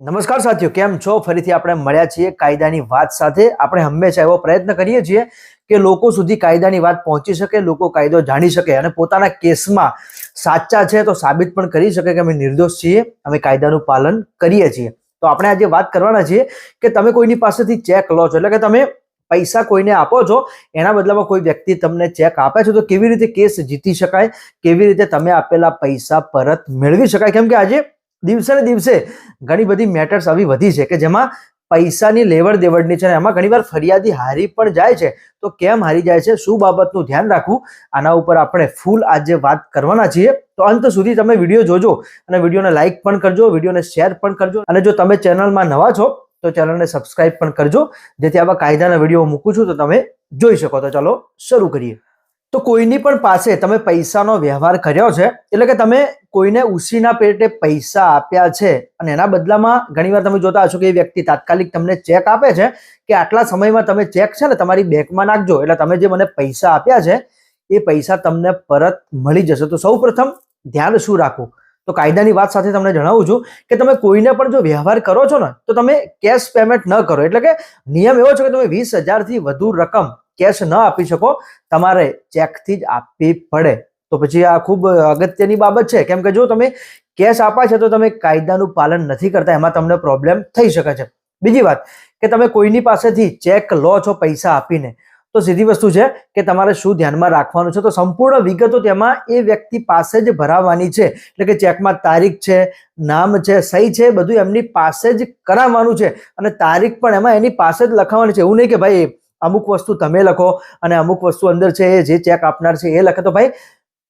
નમસ્કાર સાથીઓ, કેમ છો? ફરીથી આપણે મળ્યા છીએ કાયદાની વાત સાથે. આપણે હંમેશા એવો પ્રયત્ન કરીએ છીએ કે લોકો સુધી કાયદાની વાત પહોંચી શકે, લોકો કાયદો જાણી શકે અને પોતાના કેસમાં સાચા છે તો સાબિત પણ કરી શકે કે અમે નિર્દોષ છીએ, અમે કાયદાનું પાલન કરીએ છીએ. તો આપણે આજે વાત કરવાના છીએ કે તમે કોઈની પાસેથી ચેક લો છો. એટલે કે તમે પૈસા કોઈને આપો છો, એના બદલામાં કોઈ વ્યક્તિ તમને ચેક આપે છે, તો કેવી રીતે કેસ જીતી શકાય? કેવી રીતે તમે આપેલા પૈસા પરત મેળવી શકાય? કેમ કે આજે દિવસે ને દિવસે ઘણી બધી મેટર્સ આવી વધી છે કે જેમાં પૈસાની લેવડ દેવડની છે અને એમાં ઘણીવાર ફરિયાદી હારી પણ જાય છે. તો કેમ હારી જાય છે? શું બાબતનું ધ્યાન રાખવું? આના ઉપર આપણે ફૂલ આજે વાત કરવાના છીએ. તો અંત સુધી તમે વીડિયો જોજો અને વિડીયોને લાઇક પણ કરજો, વિડીયોને શેર પણ કરજો. અને જો તમે ચેનલમાં નવા છો, તો ચેનલને સબસ્ક્રાઇબ પણ કરજો. જેથી આવા કાયદાના વીડિયો મૂકું છું તો તમે જોઈ શકો. તો ચાલો શરૂ કરીએ. તો કોઈની પણ પાસે તમે પૈસાનો વ્યવહાર કર્યો છે, એટલે કે તમે કોઈને ઉસીના પેટે પૈસા આપ્યા છે, અને એના બદલામાં ઘણીવાર તમે જોતા હશો કે એ વ્યક્તિ તાત્કાલિક તમને ચેક આપે છે કે આટલા સમયમાં તમે ચેક છે ને તમારી બેંકમાં નાખજો, એટલે તમે જે મને પૈસા આપ્યા છે, એ પૈસા તમને પરત મળી જશે. તો સૌપ્રથમ ધ્યાન શું રાખવું? તો કાયદાની વાત સાથે તમને જણાવું છું કે તમે કોઈને પણ જો વ્યવહાર કરો છો ને, તો તમે કેશ પેમેન્ટ ન કરો. એટલે કે નિયમ એવો છે કે તમે વીસ હજારથી વધુ રકમ કેશ ન આપી શકો, તમારે ચેકથી જ આપવી પડે. તો પછી આ ખૂબ અગત્યની બાબત છે. કેમ કે જો તમે કેશ આપા છે, તો તમે કાયદાનું પાલન નથી કરતા, એમાં તમને પ્રોબ્લેમ થઈ શકે છે. બીજી વાત, કે તમે કોઈની પાસેથી ચેક લો છો પૈસા આપીને, તો સીધી વસ્તુ છે કે તમારે શું ધ્યાનમાં રાખવાનું છે. તો સંપૂર્ણ વિગતો તેમાં એ વ્યક્તિ પાસે જ ભરાવવાની છે. એટલે કે ચેકમાં તારીખ છે, નામ છે, સહી છે, બધું એમની પાસે જ કરાવવાનું છે. અને તારીખ પણ એમાં એની પાસે જ લખાવવાની છે. એવું નહીં કે ભાઈ અમુક વસ્તુ તમે લખો અને અમુક વસ્તુ અંદર છે જે ચેક આપનાર છે એ લખે તો ભાઈ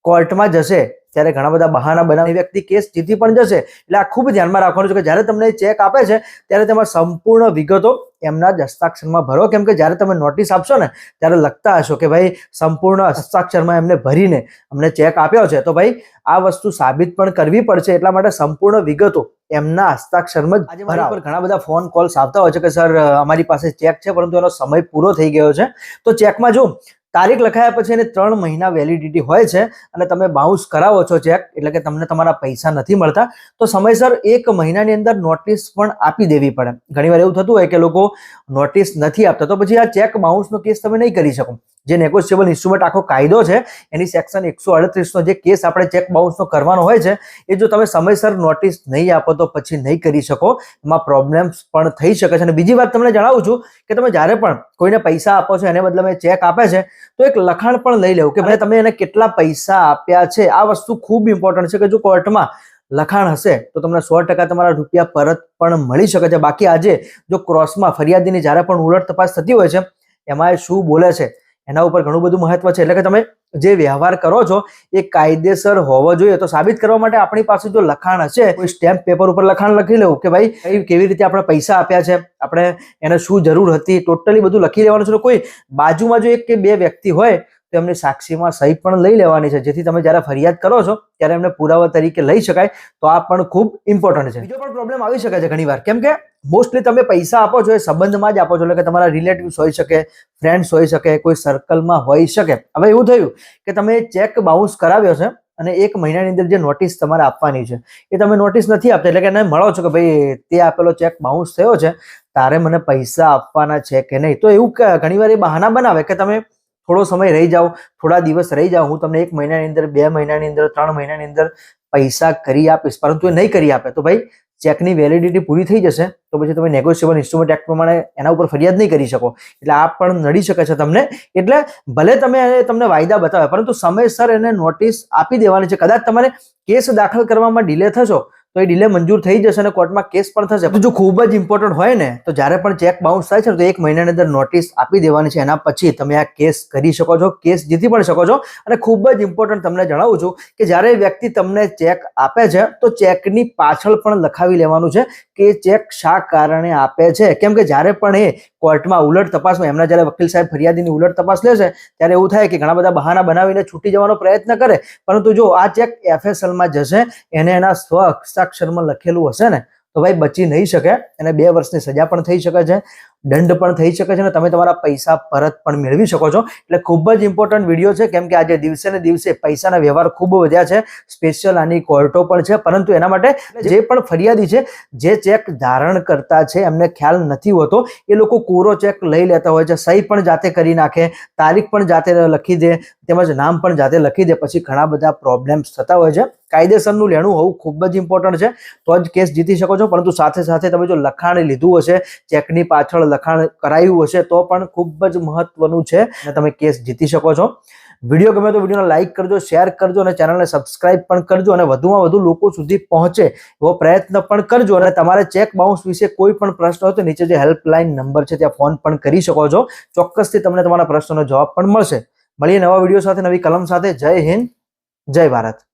કોર્ટમાં જશે. ત્યારે ઘણા બધા બહાના બનાવી વ્યક્તિ કેસ જીતી પણ જશે. એટલે આ ખૂબ ધ્યાનમાં રાખવાનું છે કે જ્યારે તમને ચેક આપે છે ત્યારે તેમાં સંપૂર્ણ વિગતો એમના જ હસ્તાક્ષરમાં ભરો. કેમ કે જ્યારે તમે નોટિસ આપશો ને ત્યારે લખતા હશો કે ભાઈ સંપૂર્ણ હસ્તાક્ષરમાં એમને ભરીને અમને ચેક આપ્યો છે. તો ભાઈ આ વસ્તુ સાબિત પણ કરવી પડશે. એટલા માટે સંપૂર્ણ વિગતો એમના હસ્તાક્ષરમાં જ મારા પર ઘણા બધા ફોન કોલ્સ આવતા હોય છે કે સર અમારી પાસે ચેક છે પરંતુ એનો સમય પૂરો થઈ ગયો છે. તો ચેકમાં જો તારીખ લખાયા પછી એને ત્રણ મહિના વેલિડિટી હોય છે અને તમે બાઉન્સ કરાવો છો ચેક એટલે કે તમને તમારા પૈસા નથી મળતા, તો સમયસર એક મહિનાની અંદર નોટિસ પણ આપી દેવી પડે. ઘણીવાર એવું થતું હોય કે લોકો નોટિસ નથી આપતા, તો પછી આ ચેક બાઉન્સનો કેસ તમે નહીં કરી શકો. જે નેગોશિયેબલ ઇન્સ્ટ્રુમેન્ટ આખો કાયદો છે, એની સેક્શન એકસો અડત્રીસનો જે કેસ આપણે ચેક બાઉન્સનો કરવાનો હોય છે, એ જો તમે સમયસર નોટિસ નહીં આપો તો પછી નહીં કરી શકો. એમાં પ્રોબ્લેમ્સ પણ થઈ શકે છે. અને બીજી વાત તમને જણાવું છું કે તમે જ્યારે પણ કોઈને પૈસા આપો છો, એને બદલે ચેક આપે છે, તો એક લખાણ પણ લઈ લેવું કે ભાઈ તમે એને કેટલા પૈસા આપ્યા છે. આ વસ્તુ ખૂબ ઇમ્પોર્ટન્ટ છે કે જો કોર્ટમાં લખાણ હશે, તો તમને સો ટકા તમારા રૂપિયા પરત પણ મળી શકે છે. બાકી આજે જો ક્રોસમાં ફરિયાદીની જ્યારે પણ ઉલટ તપાસ થતી હોય છે, એમાં એ શું બોલે છે? એના ઉપર ઘણું બધું મહત્વ છે. એટલે કે તમે જે વ્યવહાર કરો છો, એ કાયદેસર હોવો જોઈએ. તો સાબિત કરવા માટે આપણી પાસે જો લખાણ હશે કોઈ સ્ટેમ્પ પેપર ઉપર લખાણ લખી લેવું કે ભાઈ કેવી રીતે આપણે પૈસા આપ્યા છે? આપણે એને શું જરૂર હતી? ટોટલી બધું લખી લેવાનું છે. કોઈ બાજુમાં જો એક કે બે વ્યક્તિ હોય તો એમની સાક્ષીમાં સહી પણ લઈ લેવાની છે. જેથી તમે જ્યારે ફરિયાદ કરો છો, ત્યારે એમને પુરાવા તરીકે લઈ શકાય, તો આ પણ ખૂબ ઇમ્પોર્ટન્ટ છે. બીજો પણ પ્રોબ્લેમ આવી શકે છે ઘણીવાર. કેમ કે મોસ્ટલી તમે પૈસા આપો છો એ સંબંધમાં જ આપો છો. એટલે કે તમારા રિલેટિવ્સ હોઈ શકે ફ્રેન્ડ્સ હોઈ શકે, કોઈ સર્કલમાં હોઈ શકે. હવે એવું થયું કે તમે ચેક બાઉન્સ કરાવ્યો છે અને એક મહિનાની અંદર જે નોટિસ તમારે આપવાની છે, એ તમે નોટિસ નથી આપતા. એટલે કે એને મળો છો કે ભાઈ તે આપેલો ચેક બાઉન્સ થયો છે, તારે મને પૈસા આપવાના છે કે નહીં? તો એવું ઘણીવાર એ બહાના બનાવે કે તમે થોડો સમય રહી જાઓ, થોડા દિવસ રહી જાઓ, હું તમને એક મહિનાની અંદર, બે મહિનાની અંદર, ત્રણ મહિનાની અંદર પૈસા કરી આપીશ. પરંતુ એ નહીં કરી આપે. તો ભાઈ, ચેકની વેલિડિટી પૂરી થઈ જશે, તો પછી તમે નેગોશિયેબલ ઇન્સ્ટ્રુમેન્ટ એક્ટ પ્રમાણે એના ઉપર ફરિયાદ નહીં કરી શકો. એટલે આ પણ નડી શકે છે તમને. એટલે ભલે તમે તમને વાયદા બતાવે, પરંતુ સમયસર એને નોટિસ આપી દેવાની છે. કદાચ તમારે કેસ દાખલ કરવામાં ડિલે થશો તો એ ડિલે મંજૂર થઈ જશે અને કોર્ટમાં કેસ પણ થશે. જો ખૂબ જ ઇમ્પોર્ટન્ટ હોય ને, તો જ્યારે પણ ચેક બાઉન્સ થાય છે તો એક મહિનાની અંદર નોટિસ આપી દેવાની છે. એના પછી તમે આ કેસ કરી શકો છો કેસ જીતી પણ શકો છો. અને ખૂબ જ ઇમ્પોર્ટન્ટ તમને જણાવું છું કે જ્યારે વ્યક્તિ તમને ચેક આપે છે, તો ચેકની પાછળ પણ લખાવી લેવાનું છે કે ચેક શા કારણે આપે છે. કેમ કે જ્યારે પણ એ કોર્ટમાં ઉલટ તપાસમાં, એમના જ્યારે વકીલ સાહેબ ફરિયાદીની ઉલટ તપાસ લેશે, ત્યારે એવું થાય કે ઘણા બધા બહાના બનાવીને છૂટી જવાનો પ્રયત્ન કરે. પરંતુ જો આ ચેક એફએસએલમાં જશે, એને એના સ્વ હસ્તાક્ષરમાં લખેલું હશે ને, તો ભાઈ બચી નહીં શકે. એને બે વર્ષની સજા પણ થઈ શકે છે. દંડ પણ થઈ શકે છે અને તમે તમારા પૈસા પરત પણ મેળવી શકો છો. એટલે ખૂબ જ ઇમ્પોર્ટન્ટ વીડિયો છે કેમ કે આજે દિવસે ને દિવસે પૈસાના વ્યવહાર ખૂબ વધ્યા છે. સ્પેશિયલ આની કોર્ટો પણ છે પરંતુ એના માટે જે પણ ફરિયાદી છે જે ચેક ધારણ કરતા છે એમને ખ્યાલ નથી હોતો. એ લોકો કોરો ચેક લઈ લેતા હોય છે સહી પણ જાતે કરી નાખે તારીખ પણ જાતે લખી દે તેમજ નામ પણ જાતે લખી દે પછી ઘણા બધા પ્રોબ્લેમ્સ થતા હોય છે. કાયદેસરનું લેણું હોવું ખૂબ જ ઇમ્પોર્ટન્ટ છે. તો જ કેસ જીતી શકો છો પરંતુ સાથે સાથે તમે જો લખાણ લીધું હશે ચેકની પાછળ લખાણ કરાયું હશે તો પણ ખૂબ જ મહત્વનું છે તમે કેસ જીતી શકો છો. વીડિયો ગમે તો વિડીયોને લાઇક કરજો, શેર કરજો અને ચેનલને સબસ્ક્રાઇબ પણ કરજો અને વધુમાં વધુ લોકો સુધી પહોંચે એવો પ્રયત્ન પણ કરજો અને તમારે ચેક બાઉન્સ વિશે કોઈ પણ પ્રશ્ન હોય તો નીચે જે હેલ્પલાઇન નંબર છે ત્યાં ફોન પણ કરી શકો છો. ચોક્કસથી તમને તમારા પ્રશ્નોનો જવાબ પણ મળશે. મળીએ નવા વીડિયો સાથે, નવી કલમ સાથે. જય હિન્દ, જય ભારત.